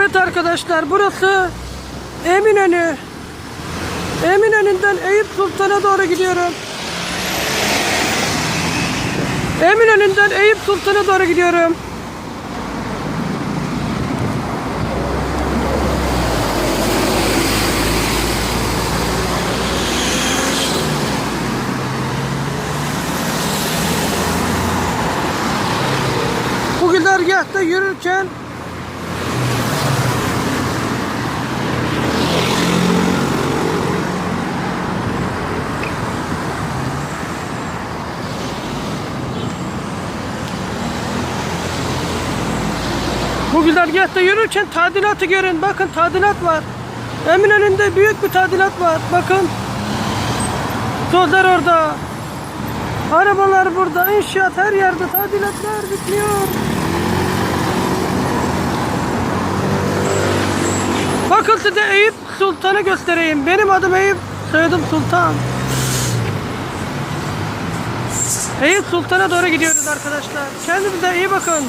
Evet arkadaşlar burası Eminönü. Eminönü'nden Eyüp Sultan'a doğru gidiyorum. Eminönü'nden Eyüp Sultan'a doğru gidiyorum. Bu güzergahta yürürken Bu güzergahta yürürken tadilatı görün. Bakın tadilat var. Eminönü'nde büyük bir tadilat var. Bakın. Dozer orada. Arabalar burada. inşaat her yerde. Tadilatlar bitmiyor. Bakın size Eyüp Sultan'ı göstereyim. Benim adım Eyüp. Soyadım Sultan. Eyüp Sultan'a doğru gidiyoruz arkadaşlar. Kendinize iyi bakın.